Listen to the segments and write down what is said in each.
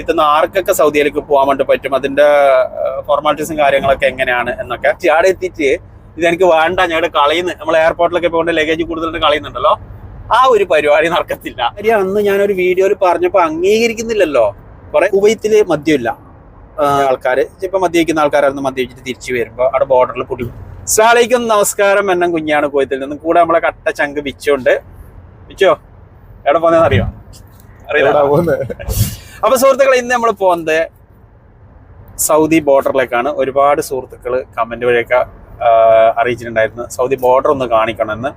ഇന്ന് ആർക്കൊക്കെ സൗദിയിലേക്ക് പോകാൻ വേണ്ടി പറ്റും? അതിന്റെ ഫോർമാലിറ്റീസും കാര്യങ്ങളൊക്കെ എങ്ങനെയാണ് എന്നൊക്കെ. അവിടെ എത്തിയിട്ട് ഇത് എനിക്ക് വേണ്ട ഞങ്ങളുടെ കളയുന്നു. നമ്മൾ എയർപോർട്ടിലൊക്കെ പോകേണ്ട ലഗേജ് കൂടുതലായിട്ട് കളയുന്നുണ്ടല്ലോ. ആ ഒരു പരിപാടി നടക്കത്തില്ല. കാര്യം അന്ന് ഞാനൊരു വീഡിയോയിൽ പറഞ്ഞപ്പോൾ അംഗീകരിക്കുന്നില്ലല്ലോ. കുറെ ഉപയത്തിൽ മദ്യമില്ല ആൾക്കാർ ഇപ്പൊ മദ്യപിക്കുന്ന ആൾക്കാരായിരുന്നു മദ്യപിച്ചിട്ട് തിരിച്ചു വരുമ്പോ അവിടെ ബോർഡറിൽ കുടി സ്ലാലേക്കും നമസ്കാരം. എണ്ണം കുഞ്ഞാണ് കോയത്തിൽ നിന്ന്. കൂടെ നമ്മളെ കട്ട ചങ്ക് വിച്ചുണ്ട്. വിച്ചോ എവിടെ പോന്നെന്ന് അറിയോ? അറിയില്ല എവിടാ പോകുന്നെ? അപ്പൊ സുഹൃത്തുക്കളെ ഇന്ന് നമ്മൾ പോകുന്നത് സൗദി ബോർഡറിലേക്കാണ്. ഒരുപാട് സുഹൃത്തുക്കൾ കമന്റ് വഴിയൊക്കെ അറിയിച്ചിട്ടുണ്ടായിരുന്നു. സൗദി ബോർഡർ ഒന്ന് കാണിക്കണമെന്ന്.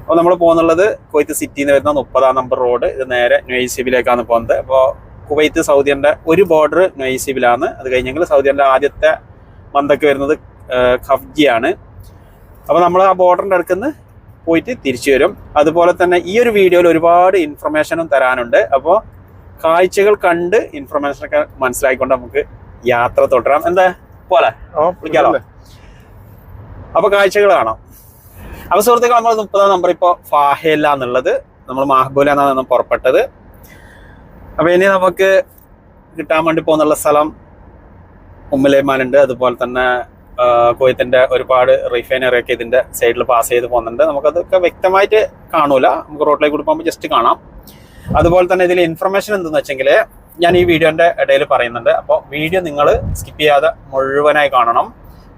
അപ്പോൾ നമ്മൾ പോകുന്നുള്ളത് കുവൈത്ത് സിറ്റിയിൽ നിന്ന് വരുന്ന മുപ്പതാം നമ്പർ റോഡ്. ഇത് നേരെ ന്യൂസിബിലേക്കാണ് പോകുന്നത്. അപ്പോൾ കുവൈത്ത് സൗദിയുടെ ഒരു ബോർഡർ ന്യൂസിബിലാണ് അത് കഴിഞ്ഞെങ്കിൽ സൗദിയുടെ ആദ്യത്തെ മന്തൊക്കെ വരുന്നത് ഖഫ്ജിയാണ്. അപ്പോൾ നമ്മൾ ആ ബോർഡറിന്റെ അടുക്കുന്ന് പോയിട്ട് തിരിച്ചു വരും. അതുപോലെ തന്നെ ഈ ഒരു വീഡിയോയിൽ ഒരുപാട് ഇൻഫർമേഷനും തരാനുണ്ട്. അപ്പോൾ കാഴ്ചകൾ കണ്ട് ഇൻഫർമേഷൻ ഒക്കെ മനസ്സിലാക്കിക്കൊണ്ട് നമുക്ക് യാത്ര തുടരാം. എന്താ? പോലെ വിളിക്കാലോ? അപ്പൊ കാഴ്ചകൾ കാണാം. അപ്പൊ സുഹൃത്തുക്കൾ നമ്മൾ മുപ്പതാം നമ്പർ ഇപ്പോ ഫാഹേല എന്നുള്ളത്. നമ്മൾ മാഹബൂല എന്നാണ് പുറപ്പെട്ടത്. അപ്പൊ ഇനി നമുക്ക് കിട്ടാൻ വേണ്ടി പോകുന്നുള്ള സ്ഥലം ഉമ്മലേമാനുണ്ട്. അതുപോലെ തന്നെ കോയത്തിന്റെ ഒരുപാട് റിഫൈനറി ഒക്കെ ഇതിന്റെ സൈഡിൽ പാസ് ചെയ്ത് പോകുന്നുണ്ട്. നമുക്കതൊക്കെ വ്യക്തമായിട്ട് കാണൂല. നമുക്ക് റോഡിലേക്ക് കൂടി പോകുമ്പോൾ ജസ്റ്റ് കാണാം. അതുപോലെ തന്നെ ഇതിൽ ഇൻഫർമേഷൻ എന്തെന്ന് വെച്ചെങ്കിൽ ഞാൻ ഈ വീഡിയോന്റെ ഇടയിൽ പറയുന്നുണ്ട്. അപ്പോൾ വീഡിയോ നിങ്ങൾ സ്കിപ്പ് ചെയ്യാതെ മുഴുവനായി കാണണം.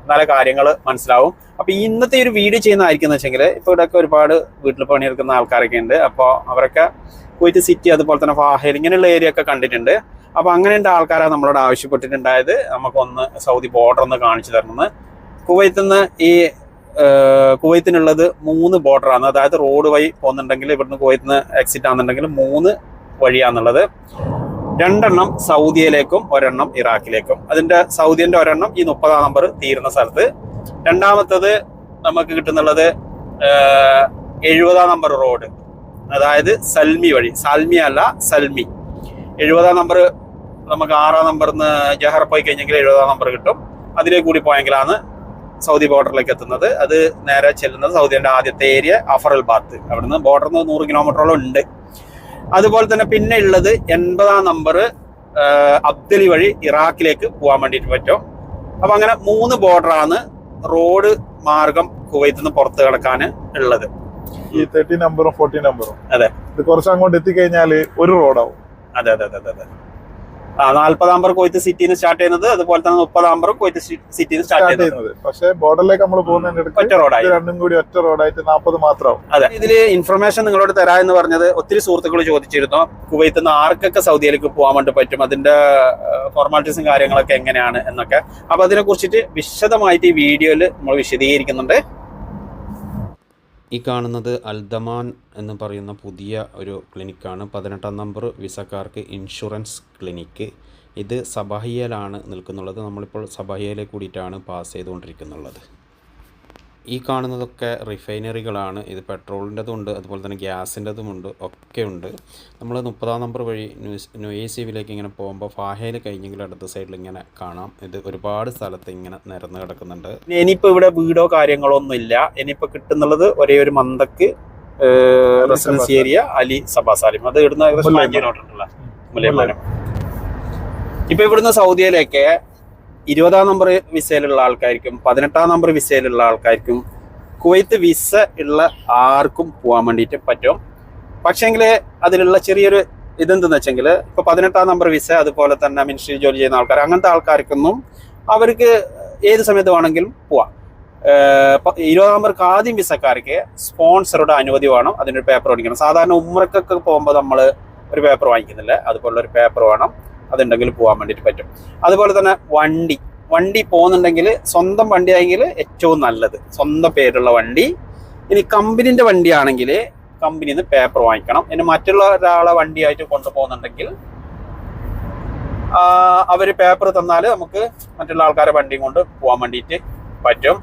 എന്നാലേ കാര്യങ്ങൾ മനസ്സിലാവും. അപ്പോൾ ഇന്നത്തെ ഒരു വീഡിയോ ചെയ്യുന്നതായിരിക്കും എന്ന് വെച്ചെങ്കിൽ ഇപ്പോൾ ഇവിടെയൊക്കെ ഒരുപാട് വീട്ടിൽ പണിയെടുക്കുന്ന ആൾക്കാരൊക്കെ ഉണ്ട്. അപ്പോൾ അവരൊക്കെ കുവൈറ്റ് സിറ്റി അതുപോലെ തന്നെ ഫാഹേൽ ഇങ്ങനെയുള്ള ഏരിയ ഒക്കെ കണ്ടിട്ടുണ്ട്. അപ്പോൾ അങ്ങനെയുള്ള ആൾക്കാരാണ് നമ്മളോട് ആവശ്യപ്പെട്ടിട്ടുണ്ടായത്. നമുക്കൊന്ന് സൗദി ബോർഡർ ഒന്ന് കാണിച്ചു തരണമെന്ന് കുവൈത്തിൽ നിന്ന് ഈ കുവൈത്തിനുള്ളത് മൂന്ന് ബോർഡറാണ്. അതായത് റോഡ് വഴി പോകുന്നുണ്ടെങ്കിൽ ഇവിടുന്ന് കുവൈത്തിന് നിന്ന് എക്സിറ്റ് ആണെന്നുണ്ടെങ്കിൽ മൂന്ന് വഴിയാന്നുള്ളത് രണ്ടെണ്ണം സൗദിയിലേക്കും ഒരെണ്ണം ഇറാഖിലേക്കും. അതിന്റെ സൗദിന്റെ ഒരെണ്ണം ഈ മുപ്പതാം നമ്പർ തീരുന്ന സ്ഥലത്ത്. രണ്ടാമത്തത് നമുക്ക് കിട്ടുന്നുള്ളത് എഴുപതാം നമ്പർ റോഡ്. അതായത് സൽമി വഴി. സാൽമി അല്ല സൽമി. എഴുപതാം നമ്പർ നമുക്ക് ആറാം നമ്പറിന്ന് ജഹർ പോയി കഴിഞ്ഞെങ്കിൽ എഴുപതാം നമ്പർ കിട്ടും. അതിലേക്ക് കൂടി പോയെങ്കിലാണ് സൗദി ബോർഡറിലേക്ക് എത്തുന്നത്. അത് നേരെ ചെല്ലുന്നത് സൗദിയുടെ ആദ്യത്തെ ഏരിയ അഫറൽ ബാത്ത്. അവിടുന്ന് ബോർഡറിൽ നിന്ന് നൂറ് കിലോമീറ്ററോളം ഉണ്ട്. അതുപോലെ തന്നെ പിന്നെ ഉള്ളത് എൺപതാം നമ്പർ അബ്ദലി വഴി ഇറാഖിലേക്ക് പോകാൻ വേണ്ടിയിട്ട് പറ്റും. അപ്പൊ അങ്ങനെ മൂന്ന് ബോർഡറാണ് റോഡ് മാർഗം കുവൈത്തിൽ നിന്ന് പുറത്ത് കിടക്കാൻ ഉള്ളത്. ഈ തേർട്ടി നമ്പറും ഫോർട്ടി നമ്പറും അതെ. ഇത് കുറച്ച് അങ്ങോട്ട് എത്തിക്കഴിഞ്ഞാൽ ഒരു റോഡാവും അതെ അതെ അതെ അതെ. നാൽപ്പതാം നമ്പർ കൊയ്ത്ത് സിറ്റിന്ന് സ്റ്റാർട്ട് ചെയ്യുന്നത് അതുപോലെ തന്നെ മുപ്പതാം നമ്പർ കൊയ്ത്ത് സിറ്റിന്ന് സ്റ്റാർട്ട് ചെയ്യുന്നത്. പക്ഷേ ബോർഡറിലേക്ക് നമ്മൾ പോകുന്നതിന്റെ ഒറ്റ റോഡായി. രണ്ടും കൂടി ഒറ്റ റോഡായിട്ട് നാൽപ്പത് മാത്രമാവും അതെ. ഇതിൽ ഇൻഫർമേഷൻ നിങ്ങളോട് തരാ എന്ന് പറഞ്ഞത് ഒത്തിരി സുഹൃത്തുക്കൾ ചോദിച്ചിരുന്നു. കുവൈത്ത് നിന്ന് ആർക്കൊക്കെ സൗദിയിലേക്ക് പോകാൻ വേണ്ടി പറ്റും? അതിന്റെ ഫോർമാലിറ്റീസും കാര്യങ്ങളൊക്കെ എങ്ങനെയാണ് എന്നൊക്കെ. അപ്പൊ അതിനെ കുറിച്ചിട്ട് വിശദമായിട്ട് ഈ വീഡിയോയിൽ നമ്മൾ വിശദീകരിക്കുന്നുണ്ട്. ഈ കാണുന്നത് അൽദമാൻ എന്ന് പറയുന്ന പുതിയ ഒരു ക്ലിനിക്കാണ്. പതിനെട്ടാം നമ്പർ വിസക്കാർക്ക് ഇൻഷുറൻസ് ക്ലിനിക്ക്. ഇത് സബാഹിയയിലാണ് നിൽക്കുന്നുള്ളത് നമ്മളിപ്പോൾ സബാഹിയയിലെ കൂടിയിട്ടാണ് പാസ് ചെയ്തുകൊണ്ടിരിക്കുന്നുള്ളത് ഈ കാണുന്നതൊക്കെ റിഫൈനറികളാണ്. ഇത് പെട്രോളിന്റെതുണ്ട് അതുപോലെ തന്നെ ഗ്യാസിന്റെതുമുണ്ട് ഒക്കെ ഉണ്ട് നമ്മൾ മുപ്പതാം നമ്പർ വഴി ന്യൂസ് ന്യൂ സിവിലേക്ക് ഇങ്ങനെ പോകുമ്പോൾ ഫാഹയിൽ കഴിഞ്ഞെങ്കിൽ അടുത്ത സൈഡിൽ ഇങ്ങനെ കാണാം. ഇത് ഒരുപാട് സ്ഥലത്ത് ഇങ്ങനെ നിരന്ന് കിടക്കുന്നുണ്ട്. ഇനിയിപ്പോൾ ഇനിയിപ്പോ ഇവിടെ വീടോ കാര്യങ്ങളോ ഒന്നും ഇല്ല. ഇനിയിപ്പോൾ കിട്ടുന്നുള്ളത് ഒരേ ഒരു മന്തക്ക് residency area Ali Sabah Al Salem അത് ഇവിടുന്ന് ഏകദേശം മുലയമാനം ഇപ്പൊ ഇവിടുന്ന് സൗദിയിലേക്ക് ഇരുപതാം നമ്പർ വിസയിലുള്ള ആൾക്കാർക്കും പതിനെട്ടാം നമ്പർ വിസയിലുള്ള ആൾക്കാർക്കും കുവൈത്ത് വിസ ഉള്ള ആർക്കും പോകാൻ വേണ്ടിയിട്ട് പറ്റും. പക്ഷേങ്കിൽ അതിലുള്ള ചെറിയൊരു ഇതെന്തെന്ന് വെച്ചെങ്കിൽ ഇപ്പൊ പതിനെട്ടാം നമ്പർ വിസ അതുപോലെ തന്നെ മിനിസ്ട്രി ജോലി ചെയ്യുന്ന ആൾക്കാർ അങ്ങനത്തെ ആൾക്കാർക്കൊന്നും അവർക്ക് ഏത് സമയത്ത് വേണമെങ്കിലും പോവാം. ഇരുപതാം നമ്പർക്ക് ആദ്യം വിസക്കാർക്ക് സ്പോൺസറുടെ അനുമതി വേണം അതിനൊരു പേപ്പർ വാങ്ങിക്കണം സാധാരണ ഉമ്രക്കൊക്കെ പോകുമ്പോൾ നമ്മൾ ഒരു പേപ്പർ വാങ്ങിക്കുന്നില്ല അതുപോലുള്ള ഒരു പേപ്പർ വേണം. അതുണ്ടെങ്കിൽ പോകാൻ വേണ്ടിയിട്ട് പറ്റും. അതുപോലെ തന്നെ വണ്ടി. വണ്ടി പോകുന്നുണ്ടെങ്കിൽ സ്വന്തം വണ്ടി ആയെങ്കിൽ ഏറ്റവും നല്ലത്. സ്വന്തം പേരുള്ള വണ്ടി. ഇനി കമ്പനിന്റെ വണ്ടിയാണെങ്കിൽ കമ്പനിയിൽ നിന്ന് പേപ്പർ വാങ്ങിക്കണം. ഇനി മറ്റുള്ള ഒരാളെ വണ്ടിയായിട്ട് കൊണ്ടുപോകുന്നുണ്ടെങ്കിൽ അവർ പേപ്പർ തന്നാൽ നമുക്ക് മറ്റുള്ള ആൾക്കാരെ വണ്ടിയും കൊണ്ട് പോകാൻ വേണ്ടിയിട്ട് പറ്റും.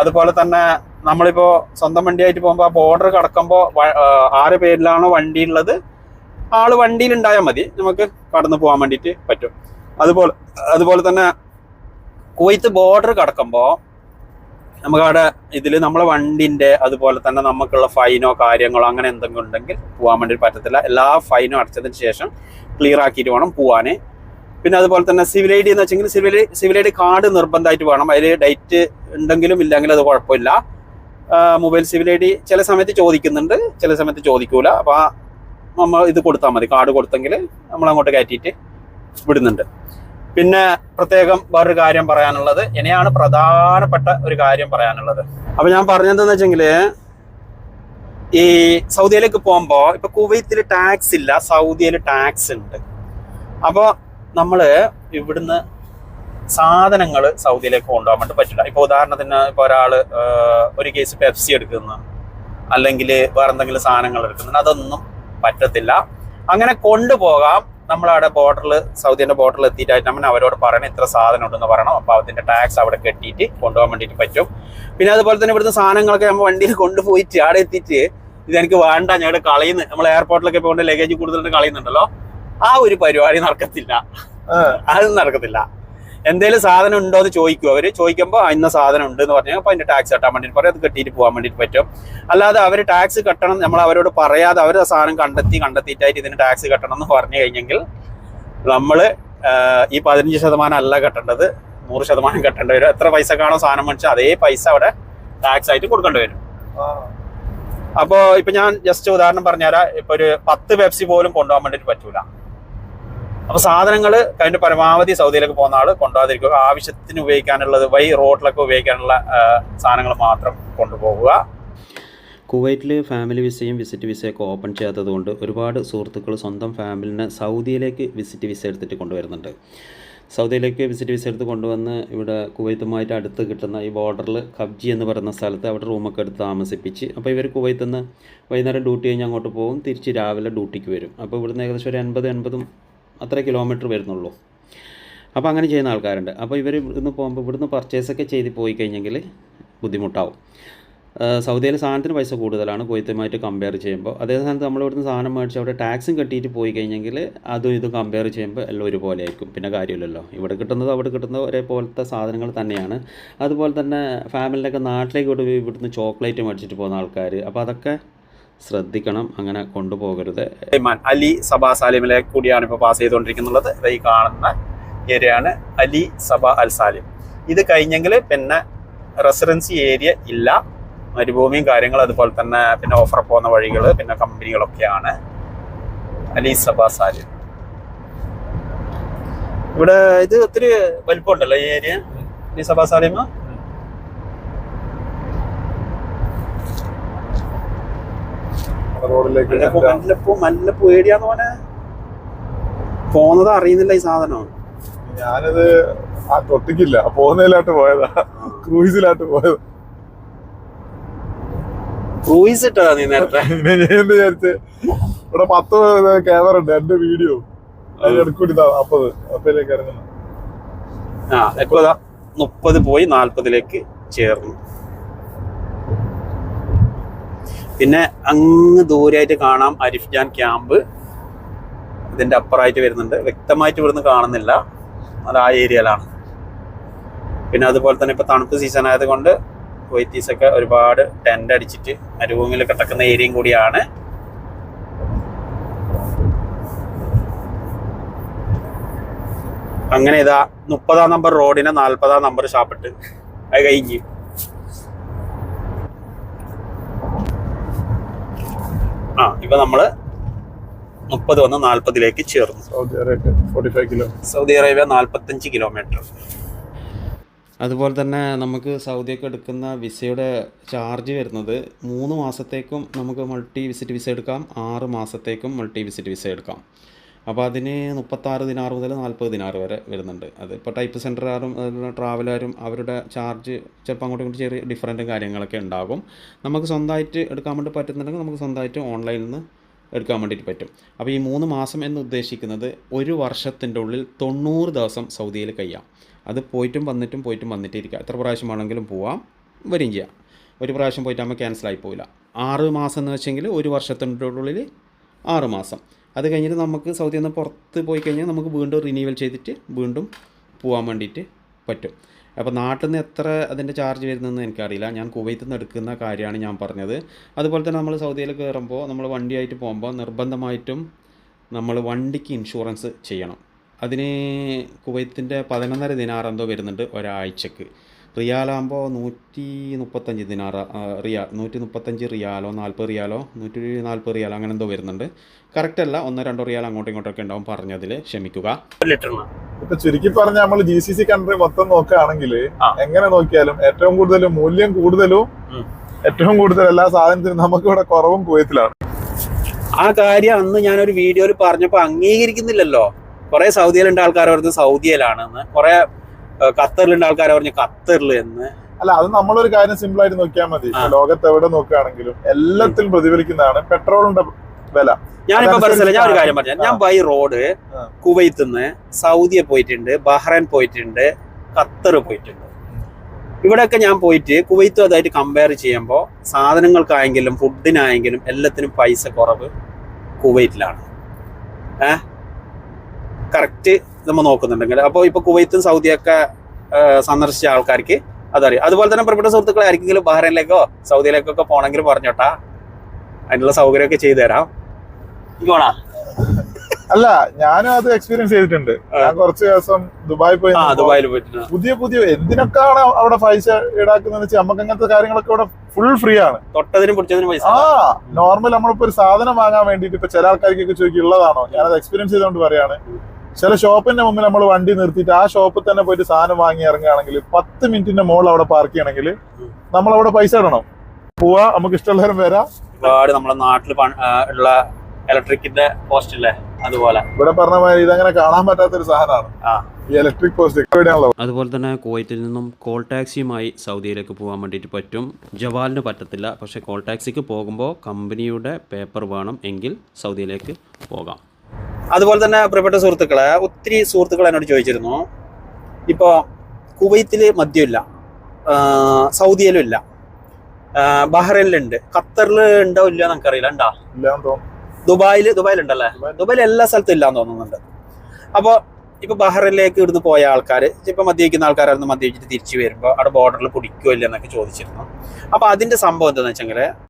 അതുപോലെ തന്നെ നമ്മളിപ്പോൾ സ്വന്തം വണ്ടിയായിട്ട് പോകുമ്പോൾ ആ ബോർഡർ കടക്കുമ്പോൾ ആറ് പേരിലാണോ വണ്ടി ഉള്ളത്? ആൾ വണ്ടിയിൽ ഉണ്ടായാൽ മതി. നമുക്ക് കടന്നു പോകാൻ വേണ്ടിയിട്ട് പറ്റും. അതുപോലെ അതുപോലെ തന്നെ കുവൈത്ത് ബോർഡർ കടക്കുമ്പോൾ നമുക്ക് അവിടെ ഇതിൽ നമ്മളെ വണ്ടിന്റെ അതുപോലെ തന്നെ നമുക്കുള്ള ഫൈനോ കാര്യങ്ങളോ അങ്ങനെ എന്തെങ്കിലും ഉണ്ടെങ്കിൽ പോകാൻ വേണ്ടി പറ്റത്തില്ല. എല്ലാ ഫൈനും അടച്ചതിന് ശേഷം ക്ലിയർ ആക്കിയിട്ട് വേണം പോവാന്. പിന്നെ അതുപോലെ തന്നെ സിവിൽ ഐ ഡി എന്ന് വെച്ചെങ്കിൽ civil civil I D card നിർബന്ധമായിട്ട് വേണം. അതിൽ ഡേറ്റ് ഉണ്ടെങ്കിലും ഇല്ലെങ്കിലും അത് കുഴപ്പമില്ല. മൊബൈൽ സിവിൽ ഐ ഡി ചില സമയത്ത് ചോദിക്കുന്നുണ്ട് ചില സമയത്ത് ചോദിക്കൂല. അപ്പോൾ ആ നമ്മൾ ഇത് കൊടുത്താൽ മതി. കാർഡ് കൊടുത്തെങ്കിൽ നമ്മൾ അങ്ങോട്ട് കയറ്റിയിട്ട് വിടുന്നുണ്ട്. പിന്നെ പ്രത്യേകം വേറൊരു കാര്യം പറയാനുള്ളത്. ഇനിയാണ് പ്രധാനപ്പെട്ട ഒരു കാര്യം പറയാനുള്ളത്. അപ്പൊ ഞാൻ പറഞ്ഞതെന്ന് വെച്ചെങ്കിൽ ഈ സൗദിയിലേക്ക് പോകുമ്പോൾ ഇപ്പൊ കുവൈത്തിൽ ടാക്സ് ഇല്ല സൗദിയിൽ ടാക്സ് ഉണ്ട്. അപ്പോൾ നമ്മൾ ഇവിടുന്ന് സാധനങ്ങൾ സൗദിയിലേക്ക് കൊണ്ടുപോകാൻ വേണ്ടി പറ്റില്ല. ഇപ്പൊ ഉദാഹരണത്തിന് ഇപ്പൊ ഒരാൾ ഒരു കേസ് പെപ്സി എടുക്കുന്നു. അല്ലെങ്കിൽ വേറെ എന്തെങ്കിലും സാധനങ്ങൾ എടുക്കുന്നുണ്ട് അതൊന്നും പറ്റത്തില്ല. അങ്ങനെ കൊണ്ടുപോകാം. നമ്മളവിടെ ബോർഡറിൽ സൗദിന്റെ ബോർഡറിൽ എത്തിയിട്ടായിട്ട് നമ്മൾ അവരോട് പറയണം ഇത്ര സാധനം ഉണ്ടെന്ന് പറയണം. അപ്പോൾ അതിന്റെ ടാക്സ് അവിടെ കെട്ടിയിട്ട് കൊണ്ടുപോകാൻ വേണ്ടിയിട്ട് പറ്റും. പിന്നെ അതുപോലെ തന്നെ ഇവിടുത്തെ സാധനങ്ങളൊക്കെ നമ്മൾ വണ്ടിയിൽ കൊണ്ടുപോയിട്ട് അവിടെ എത്തിയിട്ട് ഇതെനിക്ക് വേണ്ട ഞങ്ങളുടെ കളയുന്നു നമ്മൾ എയർപോർട്ടിലൊക്കെ പോകേണ്ട ലഗേജ് കൂടുതലുണ്ട് കളയുന്നുണ്ടല്ലോ ആ ഒരു പരിപാടി നടക്കത്തില്ല. അതൊന്നും അത് നടക്കത്തില്ല. എന്തേലും സാധനം ഉണ്ടോ എന്ന് ചോദിക്കും. അവർ ചോദിക്കുമ്പോൾ "ആ, ഇന്ന സാധനം ഉണ്ട് എന്ന് പറഞ്ഞാൽ അപ്പോൾ അതിന്റെ ടാക്സ് കെട്ടാൻ വേണ്ടിയിട്ട് പറയും. അത് കെട്ടിയിട്ട് പോകാൻ വേണ്ടിയിട്ട് പറ്റും. അല്ലാതെ അവർ ടാക്സ് കെട്ടണം നമ്മൾ അവരോട് പറയാതെ അവർ സാധനം കണ്ടെത്തി കണ്ടെത്തിയിട്ടായിട്ട് ഇതിന് ടാക്സ് കെട്ടണം എന്ന് പറഞ്ഞു കഴിഞ്ഞെങ്കിൽ നമ്മൾ ഈ പതിനഞ്ച് ശതമാനം അല്ല കെട്ടേണ്ടത്. നൂറ് ശതമാനം കെട്ടേണ്ടി വരും. എത്ര പൈസ കാണോ സാധനം മേടിച്ചാൽ അതേ പൈസ അവിടെ ടാക്സ് ആയിട്ട് കൊടുക്കേണ്ടി വരും. അപ്പോൾ ഇപ്പം ഞാൻ ജസ്റ്റ് ഉദാഹരണം പറഞ്ഞുതരാം. ഇപ്പോൾ ഒരു പത്ത് പെപ്സി പോലും കൊണ്ടുപോകാൻ വേണ്ടിയിട്ട് പറ്റൂല. അപ്പൊ സാധനങ്ങൾ അതിന്റെ പരമാവധി സൗദിയിലേക്ക് പോകുന്ന ആൾ കൊണ്ടുപോകാതിരിക്കുക. ആവശ്യത്തിന് ഉപയോഗിക്കാനുള്ളത് വൈ റോഡിലൊക്കെ ഉപയോഗിക്കാനുള്ള സാധനങ്ങൾ മാത്രം കൊണ്ടുപോകുക കുവൈറ്റിൽ ഫാമിലി വിസയും വിസിറ്റ് വിസയൊക്കെ ഓപ്പൺ ചെയ്യാത്തതുകൊണ്ട് ഒരുപാട് സുഹൃത്തുക്കൾ സ്വന്തം ഫാമിലിനെ സൗദിയിലേക്ക് വിസിറ്റ് വിസ എടുത്തിട്ട് കൊണ്ടുവരുന്നുണ്ട്. സൗദിയിലേക്ക് വിസിറ്റ് വിസ എടുത്ത് കൊണ്ടുവന്ന് ഇവിടെ കുവൈത്തുമായിട്ട് അടുത്ത് കിട്ടുന്ന ഈ ബോർഡറിൽ കബ്ജി എന്ന് പറയുന്ന സ്ഥലത്ത് അവിടെ റൂമൊക്കെ എടുത്ത് താമസിപ്പിച്ച് അപ്പോൾ ഇവർ കുവൈത്തിൽ നിന്ന് വൈകുന്നേരം ഡ്യൂട്ടി കഴിഞ്ഞ് അങ്ങോട്ട് പോകും. തിരിച്ച് രാവിലെ ഡ്യൂട്ടിക്ക് വരും. അപ്പോൾ ഇവിടുന്ന് ഏകദേശം ഒരു എൺപത് എൺപതും അത്ര കിലോമീറ്റർ വരുന്നുള്ളൂ. അപ്പോൾ അങ്ങനെ ചെയ്യുന്ന ആൾക്കാരുണ്ട്. അപ്പോൾ ഇവർ ഇവിടുന്ന് പോകുമ്പോൾ ഇവിടുന്ന് പർച്ചേസൊക്കെ ചെയ്ത് പോയി കഴിഞ്ഞെങ്കിൽ ബുദ്ധിമുട്ടാവും. സൗദിയിലെ സാധനത്തിന് പൈസ കൂടുതലാണ്. കൊയ്ത്തുമായിട്ട് കമ്പയർ ചെയ്യുമ്പോൾ അതേ സ്ഥാനത്ത് നമ്മൾ ഇവിടുന്ന് സാധനം മേടിച്ച് അവിടെ ടാക്സും കെട്ടിയിട്ട് പോയി കഴിഞ്ഞെങ്കിൽ അതും ഇതും കമ്പയർ ചെയ്യുമ്പോൾ എല്ലാം ഒരുപോലെ ആയിരിക്കും. പിന്നെ കാര്യമില്ലല്ലോ. ഇവിടെ കിട്ടുന്നത് അവിടെ കിട്ടുന്നത് ഒരേപോലത്തെ സാധനങ്ങൾ തന്നെയാണ്. അതുപോലെ തന്നെ ഫാമിലിയിലൊക്കെ നാട്ടിലേക്ക് ഇവിടെ ഇവിടുന്ന് ചോക്ലേറ്റ് മേടിച്ചിട്ട് പോകുന്ന ആൾക്കാർ അപ്പോൾ അതൊക്കെ ശ്രദ്ധിക്കണം അങ്ങനെ കൊണ്ടുപോകരുത്. അലി സബ സാലിമിലെ കൂടിയാണ് ഇപ്പോൾ പാസ് ചെയ്തുകൊണ്ടിരിക്കുന്നത്. ഈ കാണുന്ന ഏരിയയാണ് അലി സബ അൽ സാലിം. ഇത് കഴിഞ്ഞെങ്കിൽ പിന്നെ റെസിഡൻസി ഏരിയ ഇല്ല. മരുഭൂമിയും കാര്യങ്ങൾ അതുപോലെ തന്നെ പിന്നെ ഓഫർ പോകുന്ന വഴികൾ പിന്നെ കമ്പനികളൊക്കെയാണ് അലി സബ സാലിം. ഇവിടെ ഇത് ഒത്തിരി വലിപ്പമുണ്ടല്ലോ ഈ ഏരിയ? അലി സബ സാലിമ? റോഡിലേക്ക് മല്ലപ്പൂ മല്ലപ്പൂ ഏടിയാന്ന് പോലെ പോന്നത് അറിയുന്നില്ല ഈ സാധനം ഞാനത് ആ തൊട്ടിക്കില്ല. പോകുന്നതിലായിട്ട് പോയതാ. ക്രൂയിസിലായിട്ട് പോയത്. ക്രൂയിസ് ഇട്ടതാ നീ നേരത്തെ. എന്ത് വിചാരിച്ച് ഇവിടെ പത്ത് ക്യാമറ ഉണ്ട് എന്റെ വീഡിയോ. അത് എടുക്കൂടി അപ്പത് അപ്പയിലേക്ക് ഇറങ്ങുന്നു. ആ എപ്പോഴാ മുപ്പത് പോയി നാൽപ്പതിലേക്ക് ചേർന്നു. പിന്നെ അങ്ങ് ദൂരെയായിട്ട് കാണാം അരിഫ്ജാൻ ക്യാമ്പ്. ഇതിന്റെ അപ്പുറമായിട്ട് വരുന്നുണ്ട്. വ്യക്തമായിട്ട് ഇവിടുന്ന് കാണുന്നില്ല. അത് ആ ഏരിയയിലാണ്. പിന്നെ അതുപോലെ തന്നെ ഇപ്പൊ തണുപ്പ് സീസൺ ആയതുകൊണ്ട് വൈറ്റീസ് ഒക്കെ ഒരുപാട് ടെന്റ് അടിച്ചിട്ട് മരുഭൂമിയിൽ കിടക്കുന്ന ഏരിയയും കൂടിയാണ്. അങ്ങനെ ഇതാ മുപ്പതാം നമ്പർ റോഡിന് നാൽപ്പതാം നമ്പർ ഷാപ്പിട്ട് അത് കഴിഞ്ഞ്. ആ ഇപ്പൊ നമ്മൾ മുപ്പത് വന്ന് നാൽപ്പതിലേക്ക് ചേർന്നു. Saudi Arabia forty five kilo. Saudi Arabia നാൽപ്പത്തഞ്ച് കിലോമീറ്റർ അതുപോലെ തന്നെ നമുക്ക് സൗദിയൊക്കെ എടുക്കുന്ന വിസയുടെ ചാർജ് വരുന്നത് മൂന്ന് മാസത്തേക്കും നമുക്ക് മൾട്ടി വിസിറ്റ് വിസ എടുക്കാം ആറ് മാസത്തേക്കും മൾട്ടി വിസിറ്റ് വിസ എടുക്കാം. അപ്പോൾ അതിന് മുപ്പത്താറ് ദിനാർ മുതൽ നാൽപ്പത് ദിനാർ വരെ വരുന്നുണ്ട്. അത് ഇപ്പോൾ ടൈപ്പ് സെന്ററുകാരും ട്രാവലറും അവരുടെ ചാർജ് ചിലപ്പോൾ അങ്ങോട്ടും ഇങ്ങോട്ടും ചെറിയ ഡിഫറന്റും കാര്യങ്ങളൊക്കെ ഉണ്ടാകും. നമുക്ക് സ്വന്തമായിട്ട് എടുക്കാൻ വേണ്ടി പറ്റുന്നുണ്ടെങ്കിൽ നമുക്ക് സ്വന്തമായിട്ട് ഓൺലൈനിൽ നിന്ന് എടുക്കാൻ വേണ്ടിയിട്ട് പറ്റും. അപ്പോൾ ഈ മൂന്ന് മാസം എന്ന് ഉദ്ദേശിക്കുന്നത് ഒരു വർഷത്തിന്റെ ഉള്ളിൽ തൊണ്ണൂറ് ദിവസം സൗദിയിൽ കഴിയാം. അത് പോയിട്ടും വന്നിട്ടും പോയിട്ടും വന്നിട്ടേ ഇരിക്കുക. എത്ര പ്രാവശ്യം വേണമെങ്കിലും പോവാം വരും ചെയ്യാം. ഒരു പ്രാവശ്യം പോയിട്ടാകുമ്പോൾ ക്യാൻസലായി പോവില്ല. ആറ് മാസം എന്ന് വെച്ചെങ്കിൽ ഒരു വർഷത്തിന്റെ ഉള്ളിൽ ആറ് മാസം. അത് കഴിഞ്ഞിട്ട് നമുക്ക് സൗദിയിൽ നിന്ന് പുറത്ത് പോയി കഴിഞ്ഞാൽ നമുക്ക് വീണ്ടും റിന്യൂവൽ ചെയ്തിട്ട് വീണ്ടും പോകാൻ വേണ്ടിയിട്ട് പറ്റും. അപ്പോൾ നാട്ടിൽ നിന്ന് എത്ര അതിന്റെ ചാർജ് വരുന്നതെന്ന് എനിക്കറിയില്ല. ഞാൻ കുവൈത്തിൽ നിന്ന് എടുക്കുന്ന കാര്യമാണ് ഞാൻ പറഞ്ഞത്. അതുപോലെ തന്നെ നമ്മൾ സൗദിയിൽ കയറുമ്പോൾ നമ്മൾ വണ്ടിയായിട്ട് പോകുമ്പോൾ നിർബന്ധമായിട്ടും നമ്മൾ വണ്ടിക്ക് ഇൻഷുറൻസ് ചെയ്യണം. അതിന് കുവൈത്തിന്റെ പതിനൊന്നര ദിനാറെന്തോ വരുന്നുണ്ട് ഒരാഴ്ചക്ക്. റിയാലാകുമ്പോൾ നൂറ്റി മുപ്പത്തഞ്ച് ദിനാറ റിയാൽ നൂറ്റി മുപ്പത്തഞ്ച് റിയാലോ നാൽപ്പത് റിയാലോ നൂറ്റി നാൽപ്പത് റിയാലോ അങ്ങനെ എന്തോ വരുന്നുണ്ട്. കറക്റ്റ് അല്ല ഒന്നോ രണ്ടോ റിയാൽ അങ്ങോട്ടും ഇങ്ങോട്ടൊക്കെ ഉണ്ടാവും പറഞ്ഞതിൽ ക്ഷമിക്കുക. ഇപ്പൊ ചുരുക്കി പറഞ്ഞ നമ്മൾ ജി സി സി കൺട്രി മൊത്തം നോക്കുകയാണെങ്കിൽ എങ്ങനെ നോക്കിയാലും ഏറ്റവും കൂടുതൽ മൂല്യം കൂടുതലും ഏറ്റവും കൂടുതൽ എല്ലാ സാധനത്തിനും നമുക്ക് ഇവിടെ കുറവും കുവൈത്തിലാണ്. ആ കാര്യം അന്ന് ഞാനൊരു വീഡിയോയിൽ പറഞ്ഞപ്പോൾ അംഗീകരിക്കുന്നില്ലല്ലോ. കുറെ സൗദിയിലുണ്ട് ആൾക്കാർ പറഞ്ഞത് സൗദിയിലാണെന്ന്. കുറെ ഖത്തറിലുണ്ട് ആൾക്കാർ പറഞ്ഞു ഖത്തറിൽ എന്ന്. അല്ല അത് നമ്മളൊരു കാര്യം സിമ്പിൾ ആയിട്ട് നോക്കിയാൽ മതി. ലോകത്ത് എവിടെ നോക്കുകയാണെങ്കിലും എല്ലാത്തിലും പ്രതിഫലിക്കുന്നതാണ് പെട്രോളിന്റെ വില. ഞാനിപ്പോ പറഞ്ഞില്ല ഞാൻ ഒരു കാര്യം പറഞ്ഞു. ഞാൻ ബൈ റോഡ്. കുവൈത്ത് നിന്ന് സൗദിയെ പോയിട്ടുണ്ട് ബഹ്റൈൻ പോയിട്ടുണ്ട് ഖത്തർ പോയിട്ടുണ്ട്. ഇവിടെയൊക്കെ ഞാൻ പോയിട്ട് കുവൈത്തും അതായിട്ട് കമ്പയർ ചെയ്യുമ്പോൾ സാധനങ്ങൾക്കായെങ്കിലും ഫുഡിനായെങ്കിലും എല്ലാത്തിനും പൈസ കുറവ് കുവൈറ്റിലാണ്. ഏഹ് കറക്റ്റ് നമ്മൾ നോക്കുന്നുണ്ടെങ്കിൽ. അപ്പോൾ ഇപ്പൊ കുവൈത്തും സൗദിയൊക്കെ സന്ദർശിച്ച ആൾക്കാർക്ക് അതറിയാം. അതുപോലെ തന്നെ പ്രിയപ്പെട്ട സുഹൃത്തുക്കളെ ആർക്കെങ്കിലും ബഹ്റൈനിലേക്കോ സൗദിയിലേക്കൊക്കെ പോകണമെങ്കിൽ പറഞ്ഞോട്ടാ. അതിനുള്ള സൗകര്യമൊക്കെ ചെയ്തു തരാം ഇങ്ങോണാ അല്ല ഞാനും അത് എക്സ്പീരിയൻസ് ചെയ്തിട്ടുണ്ട്. ഞാൻ കുറച്ച് ദിവസം ദുബായി പോയി ദുബായിൽ പോയിട്ടുണ്ട്. പുതിയ പുതിയ എന്തിനൊക്കെയാണ് അവിടെ പൈസ ഈടാക്കുന്നത് വെച്ചാൽ നമുക്ക് അങ്ങനത്തെ കാര്യങ്ങളൊക്കെ ഇവിടെ ഫുൾ ഫ്രീ ആണ്. തൊട്ടതിനും പിടിച്ചതിനും പൈസ. ആ നോർമൽ നമ്മളിപ്പോ ഒരു സാധനം വാങ്ങാൻ വേണ്ടിട്ട് ഇപ്പൊ ചില ആൾക്കാർക്കൊക്കെ ചോദിക്കും ഉള്ളതാണോ ഞാനത് എക്സ്പീരിയൻസ് ചെയ്തുകൊണ്ട് പറയാണ്. ചില ഷോപ്പിന്റെ മുമ്പിൽ നമ്മൾ വണ്ടി നിർത്തിയിട്ട് ആ ഷോപ്പിൽ തന്നെ പോയിട്ട് സാധനം വാങ്ങി ഇറങ്ങുകയാണെങ്കിൽ പത്ത് മിനിറ്റിന്റെ മുകളിൽ അവിടെ പാർക്ക് ചെയ്യണമെങ്കിൽ നമ്മൾ അവിടെ പൈസ ഇടണം. പോവാ നമുക്ക് ഇഷ്ടമുള്ളവരും വരാം. ഒരുപാട് നമ്മുടെ നാട്ടിൽ ഉള്ള ഇലക്ട്രിക്കിന്റെ പോസ്റ്റ് ഇല്ലേ? അതുപോലെ. ഇവിടെ പറഞ്ഞ മാതിരി ഇതങ്ങനെ കാണാൻ പറ്റാത്ത ഒരു സാധനമാണ് ഈ ഇലക്ട്രിക് പോസ്റ്റ് അതുപോലെ തന്നെ കുവൈറ്റിൽ നിന്നും കോൾ ടാക്സിയുമായി സൗദിയിലേക്ക് പോകാൻ വേണ്ടിയിട്ട് പറ്റും. ജവാലിന് പറ്റത്തില്ല പക്ഷേ കോൾ ടാക്സിക്ക് പോകുമ്പോൾ കമ്പനിയുടെ പേപ്പർ വേണം എങ്കിൽ സൗദിയിലേക്ക് പോകാം. അതുപോലെ തന്നെ പ്രിയപ്പെട്ട സുഹൃത്തുക്കളെ ഒത്തിരി സുഹൃത്തുക്കൾ എന്നോട് ചോദിച്ചിരുന്നു ഇപ്പോൾ കുവൈത്തിൽ മദ്യമില്ല സൗദിയിലും ഇല്ല ബഹ്റൈനിലുണ്ട് ഖത്തറിൽ ഉണ്ടോ ഇല്ല നമുക്കറിയില്ല ഉണ്ടാ? ദുബായിൽ ദുബായിൽ ഉണ്ടല്ലേ ദുബായിൽ എല്ലാ സ്ഥലത്തും ഇല്ലാന്ന് തോന്നുന്നുണ്ട്. അപ്പോൾ ഇപ്പൊ ബഹ്റൈനിലേക്ക് ഇവിടുന്ന് പോയ ആൾക്കാർ ഇപ്പൊ മദ്യപിക്കുന്ന ആൾക്കാരായിരുന്നു മദ്യപിച്ചിട്ട് തിരിച്ചു വരുമ്പോൾ അവിടെ ബോർഡറിൽ കുടിക്കുമോ ഇല്ല എന്നൊക്കെ ചോദിച്ചിരുന്നു. അപ്പൊ അതിന്റെ സംഭവം എന്താണെന്ന് വെച്ചെങ്കിൽ